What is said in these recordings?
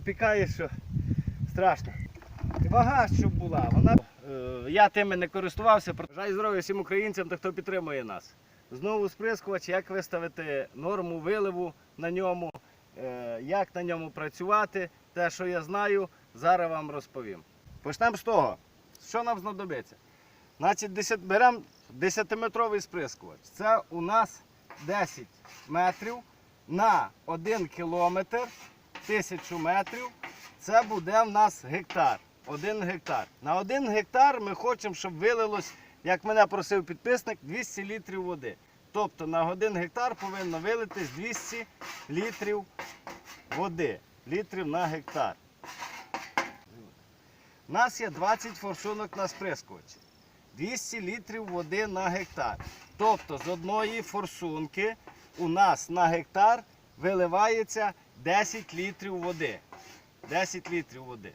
припікає, що страшно. Вага, щоб була, вона. е, Я тими не користувався. Бажаю здоров'я всім українцям та хто підтримує нас. Знову сприскувач, як виставити норму виливу на ньому, е, як на ньому працювати. Те, що я знаю, зараз вам розповім. Почнемо з того, що нам знадобиться. Значить, 10, беремо 10-метровий сприскувач. Це у нас 10 метрів на 1 кілометр, 1000 метрів. Це буде в нас гектар. 1 гектар. На 1 гектар ми хочемо, щоб вилилось, як мене просив підписник, 200 літрів води. Тобто на 1 гектар повинно вилитись 200 літрів води. Літрів на гектар. У нас є 20 форсунок на сприскувачі. 200 літрів води на гектар. Тобто з одної форсунки у нас на гектар виливається 10 літрів води. 10 літрів води.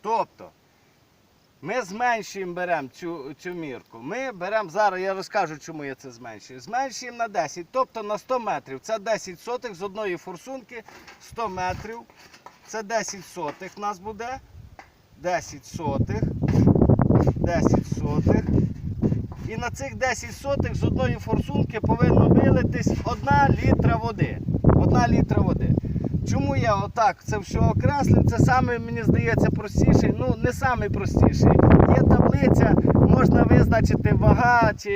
Тобто ми зменшуємо беремо цю, цю мірку. Ми беремо зараз, я розкажу, чому я це зменшую. Зменшуємо на 10, тобто на 100 метрів. Це 10 сотих з одної форсунки 100 метрів. Це 10 сотих у нас буде. 10 сотих. 10 сотих. І на цих 10 сотих з одної форсунки повинно вилитись 1 літра води. 1 літра води. Чому я отак це все окреслив? Це саме, мені здається, простіший. Ну, не самий простіший. Є таблиця, можна визначити вага чи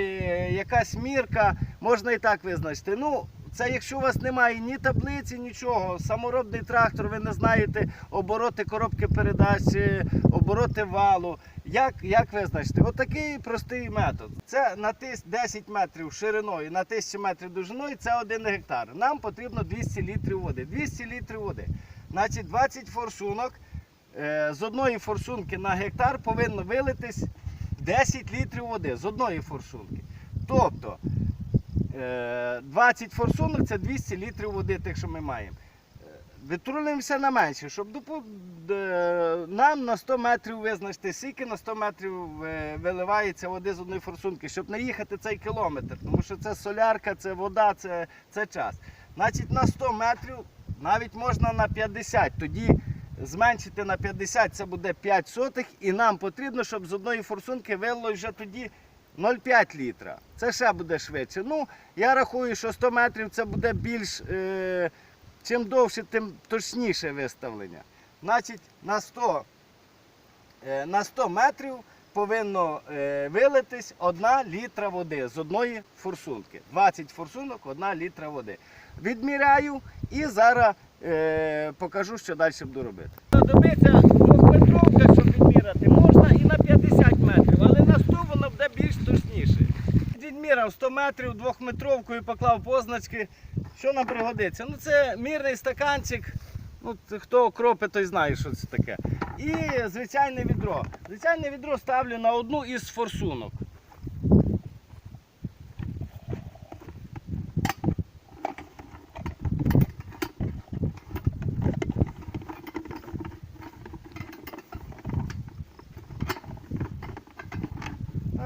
якась мірка, можна і так визначити. Ну, це якщо у вас немає ні таблиці, нічого, саморобний трактор, ви не знаєте обороти коробки передач, обороти валу. Як, як визначити? Отакий простий метод. Це на 10 метрів шириною, на 1000 метрів довжиною це 1 гектар. Нам потрібно 200 літрів води. 200 літрів води. Значить, 20 форсунок. Е, З одної форсунки на гектар повинно вилитись 10 літрів води з одної форсунки. Тобто 20 форсунок це 200 літрів води, тих, що ми маємо. Е, Витрулюємося на менше, щоб е, нам на 100 метрів визначити, скільки на 100 метрів е, виливається води з одної форсунки, щоб не їхати цей кілометр. Тому що це солярка, це вода, це, це час. Значить, на 100 метрів навіть можна на 50. Тоді зменшити на 50 це буде 5 сотих, і нам потрібно, щоб з одної форсунки вилило вже тоді 0,5 літра. Це ще буде швидше. Ну, я рахую, що 100 метрів це буде більш. Е, чим довше, тим точніше виставлення. Значить, на 100, е, на 100 метрів повинно е, вилитись 1 літра води з одної форсунки. 20 форсунок, 1 літра води. Відміряю і зараз е, покажу, що далі буду робити. Добиться двохметровка, щоб відміряти, можна і на 50 метрів, але на 100 воно буде більш точніше. Відміряв 100 метрів двохметровкою, поклав позначки. Що нам пригодиться? Ну це мірний стаканчик. Ну, хто окропи, той знає, що це таке. І звичайне відро. Звичайне відро ставлю на одну із форсунок.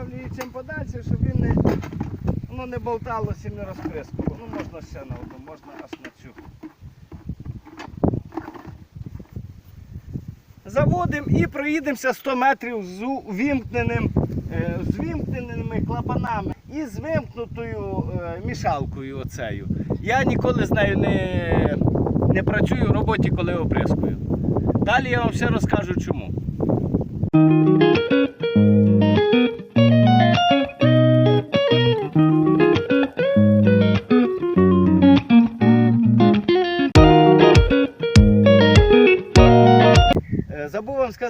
Ставлю чим подальше, щоб він не, воно не болталося і не розприскувало. Ну можна ще на одну, можна аж на цю. Заводимо і проїдемося 100 метрів з увімкненим, е, з вімкненими клапанами і з вимкнутою е, мішалкою оцею. Я ніколи з нею не, не працюю в роботі, коли оприскую. Далі я вам ще розкажу чому.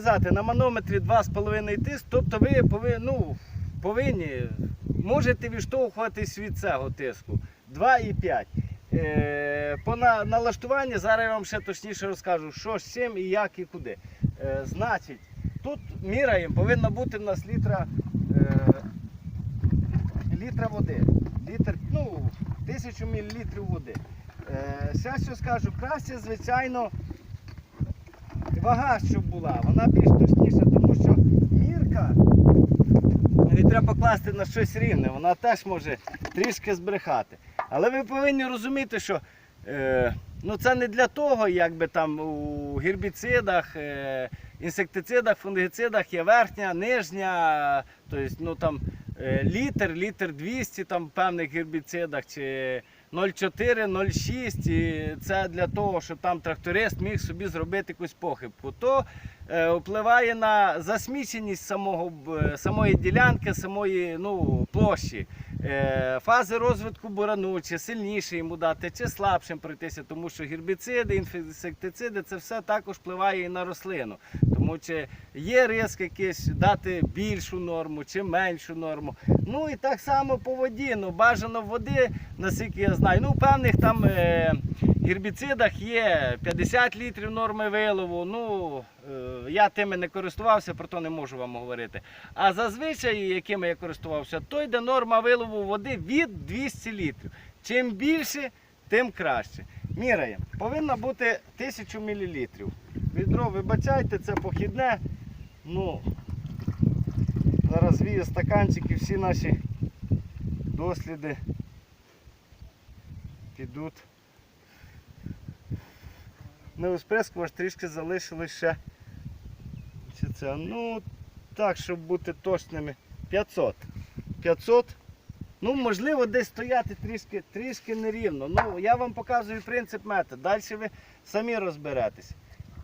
Сказати, на манометрі 2,5 тиск, тобто ви повинні, ну, повинні можете відштовхуватись від цього тиску 2,5. Е, по на, налаштуванні зараз я вам ще точніше розкажу, що з чим і як і куди. Е, значить, тут міряємо, повинно бути в нас літра, е, літра води. Літр, ну, тисячу мл води. Ще що скажу, краще, звичайно, вага, щоб була, вона більш точніша, тому що мірка її треба покласти на щось рівне, вона теж може трішки збрехати. Але ви повинні розуміти, що Е, ну це не для того, якби там у гербіцидах, е, інсектицидах, фунгицидах є верхня, нижня, тобто, ну там е, літр, літр 200 там в певних гербіцидах чи 0,4, 0,6. І це для того, щоб там тракторист міг собі зробити якусь похибку. То е, впливає на засміченість самого, е, самої ділянки, самої ну, площі. Е, Фази розвитку бурану, чи сильніше йому дати, чи слабшим пройтися, тому що гербіциди, інсектициди це все також впливає і на рослину. Тому чи є ризик якийсь дати більшу норму чи меншу норму. Ну і так само по воді. Ну, бажано води, наскільки я знаю. Ну, в певних там е, гербіцидах є 50 літрів норми вилову. Ну, я тими не користувався, про то не можу вам говорити. А зазвичай, якими я користувався, то йде норма вилову води від 200 літрів. Чим більше, тим краще. Міряємо. Повинна бути 1000 мл. Відро, вибачайте, це похідне. Ну, зараз вію стаканчики, всі наші досліди підуть. Не розприскувач трішки залишилось ще. Це? Ну, так, щоб бути точними. 500. 500. Ну, можливо, десь стояти трішки, трішки нерівно. Ну, я вам показую принцип метод. Далі ви самі розберетесь.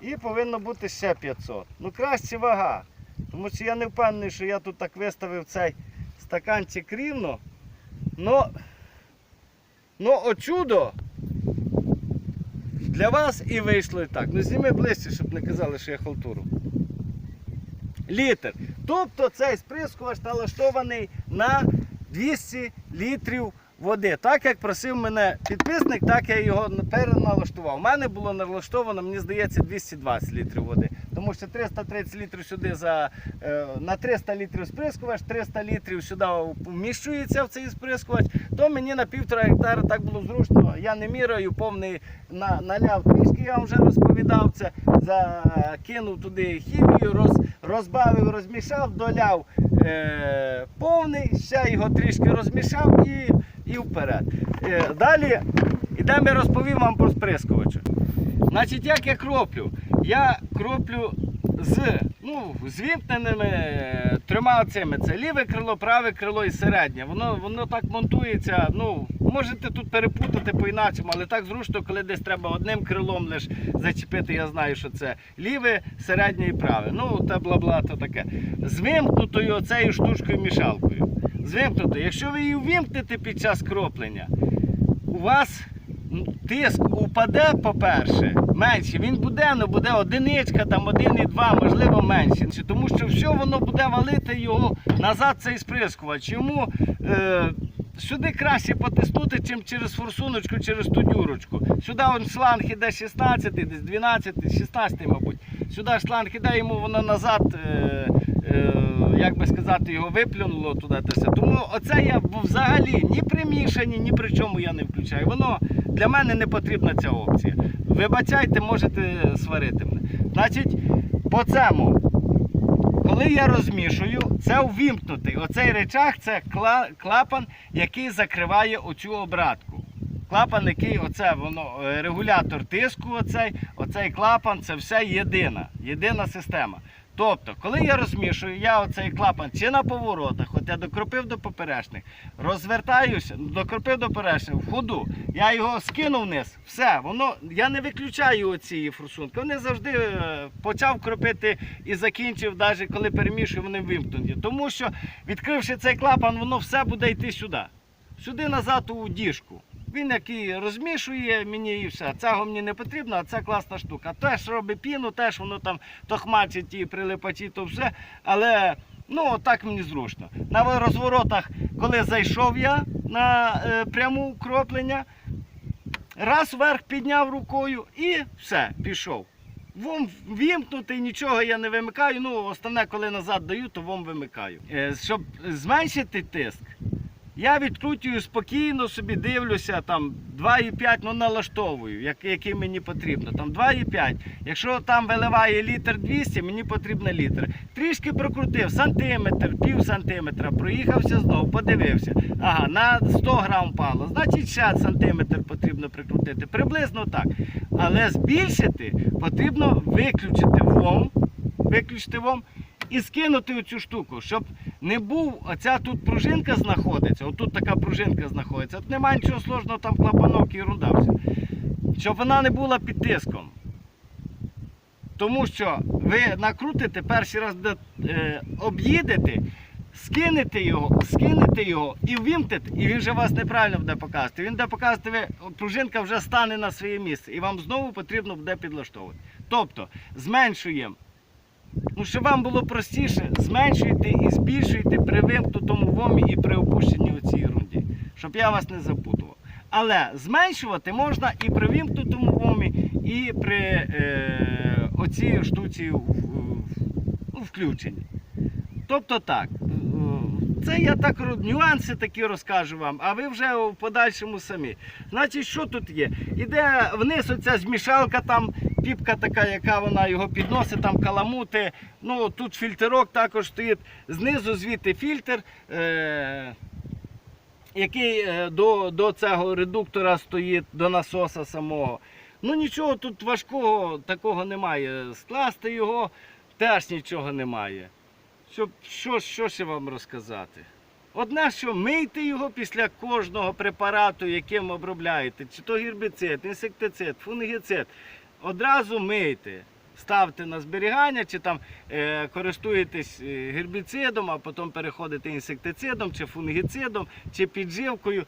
І повинно бути ще 500. Ну, краще вага. Тому що я не впевнений, що я тут так виставив цей стаканчик рівно. Но, но о чудо для вас і вийшло і так. Ну зніми ближче, щоб не казали, що я халтуру. Літр. Тобто цей сприскувач налаштований на 200 літрів води. Так як просив мене підписник, так я його переналаштував. У мене було налаштовано, мені здається, 220 літрів води. Тому що 330 літрів сюди за, е, на 300 літрів сприскувач, 300 літрів сюди вміщується в цей сприскувач, то мені на півтора гектара так було зручно. Я не міряю, повний на, наляв трішки, я вам вже розповідав це. Закинув туди хімію, роз, розбавив, розмішав, доляв е, повний, ще його трішки розмішав і, і вперед. Е, далі ідемо я розповім вам про сприскувача. Значить, як я кроплю? Я кроплю з, ну, з е, трьома цими. Це ліве крило, праве крило і середнє. Воно, воно так монтується. Ну, можете тут перепутати по-іначому, але так зручно, коли десь треба одним крилом лише зачепити, я знаю, що це ліве, середнє і праве. Ну, та бла-бла, то таке. З оцею штучкою мішалкою. З. Якщо ви її ввімкнете під час кроплення, у вас тиск упаде, по-перше, менше. Він буде, ну буде одиничка, там 1,2, можливо, менше. Тому що все воно буде валити його назад, цей сприскувач. Йому е, сюди краще потиснути, чим через форсуночку, через ту дюрочку. Сюди он шланг іде 16, десь 12, 16, мабуть. Сюди шланг іде, йому воно назад. Е, е, як би сказати, його виплюнуло туди. Тому оце я взагалі ні при мішанні, ні при чому я не включаю. Воно для мене не потрібна ця опція. Вибачайте, можете сварити мене. Значить, по цьому, коли я розмішую, це увімкнутий. Оцей речах це клапан, який закриває оцю обратку. Клапан, який оце воно е, регулятор тиску, оцей, оцей клапан, це все єдина, єдина система. Тобто, коли я розмішую, я оцей клапан чи на поворотах, от я докропив до поперечних, розвертаюся, докропив до поперечних, в ходу, я його скинув вниз, все, воно, я не виключаю оці форсунки. Вони завжди е, почав кропити і закінчив, навіть коли перемішую, вони вимкнуті. Тому що, відкривши цей клапан, воно все буде йти сюди. Сюди назад у діжку. Він який розмішує мені і все. Цього мені не потрібно, а це класна штука. Теж робить піну, теж воно там тохмачить ті прилипачі, то все. Але ну так мені зручно. На розворотах, коли зайшов я на е, пряму кроплення, раз вверх підняв рукою і все, пішов. Вом вімкнутий, нічого я не вимикаю. Ну, основне, коли назад даю, то вом вимикаю. Е, щоб зменшити тиск, Я відкрутюю спокійно собі, дивлюся, там 2,5, ну налаштовую, як, який мені потрібно. Там 2,5. Якщо там виливає літр 200, мені потрібно літр. Трішки прокрутив, сантиметр, пів сантиметра, проїхався знову, подивився. Ага, на 100 грам впало. Значить, ще сантиметр потрібно прикрутити. Приблизно так. Але збільшити потрібно виключити вом, виключити вом і скинути оцю штуку, щоб не був, оця тут пружинка знаходиться, отут така пружинка знаходиться. От немає нічого сложного, там клапанок і ерунда все. Щоб вона не була під тиском. Тому що ви накрутите, перший раз е, об'їдете, скинете його, скинете його і ввімкнете, і він вже вас неправильно буде показувати. Він буде показувати, ви, пружинка вже стане на своє місце, і вам знову потрібно буде підлаштовувати. Тобто зменшуємо Ну, щоб вам було простіше, зменшуйте і збільшуйте при вимкнутому вомі і при опущенні у цій ерунді, щоб я вас не запутував. Але зменшувати можна і при вимкнутому вомі, і при е, оцій штуці в, в, включенні. Тобто так, це я так нюанси такі розкажу вам, а ви вже в подальшому самі. Значить, що тут є? Іде вниз оця змішалка, там піпка така, яка вона його підносить, там каламути. Ну тут фільтрок також стоїть. Знизу звідти фільтр. Е- який е, до, до цього редуктора стоїть, до насоса самого. Ну нічого тут важкого такого немає. Скласти його теж нічого немає. Щоб, що, що ще вам розказати? Одне, що мийте його після кожного препарату, яким обробляєте, чи то гербіцид, інсектицид, фунгіцид, одразу мийте. Ставте на зберігання, чи там е, користуєтесь е, гербіцидом, а потім переходите інсектицидом, чи фунгіцидом, чи підживкою.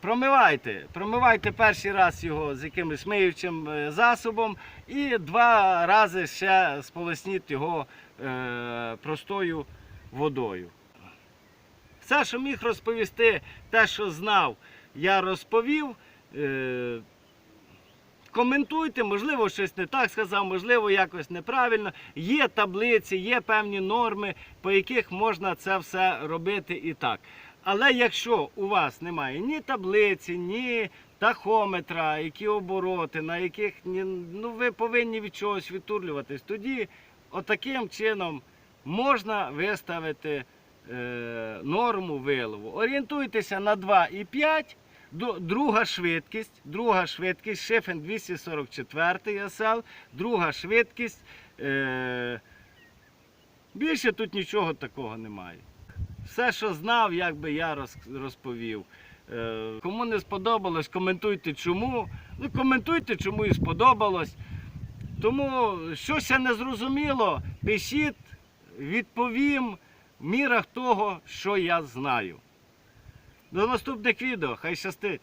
Промивайте. Промивайте перший раз його з якимось миючим е, засобом і два рази ще сполосніть його е, простою водою. Все, що міг розповісти, те, що знав, я розповів. Е, коментуйте, можливо, щось не так сказав, можливо, якось неправильно. Є таблиці, є певні норми, по яких можна це все робити і так. Але якщо у вас немає ні таблиці, ні тахометра, які обороти, на яких ну, ви повинні від чогось відтурлюватись, тоді отаким чином можна виставити е, норму вилову. Орієнтуйтеся на 2,5. Друга швидкість, друга швидкість, Шифен 244 SL, друга швидкість. Е, більше тут нічого такого немає. Все, що знав, як би я роз- розповів. Е, кому не сподобалось, коментуйте чому. Ну, коментуйте, чому і сподобалось. Тому, що ще не зрозуміло, пишіть, відповім в мірах того, що я знаю. До наступних відео, хай щастить!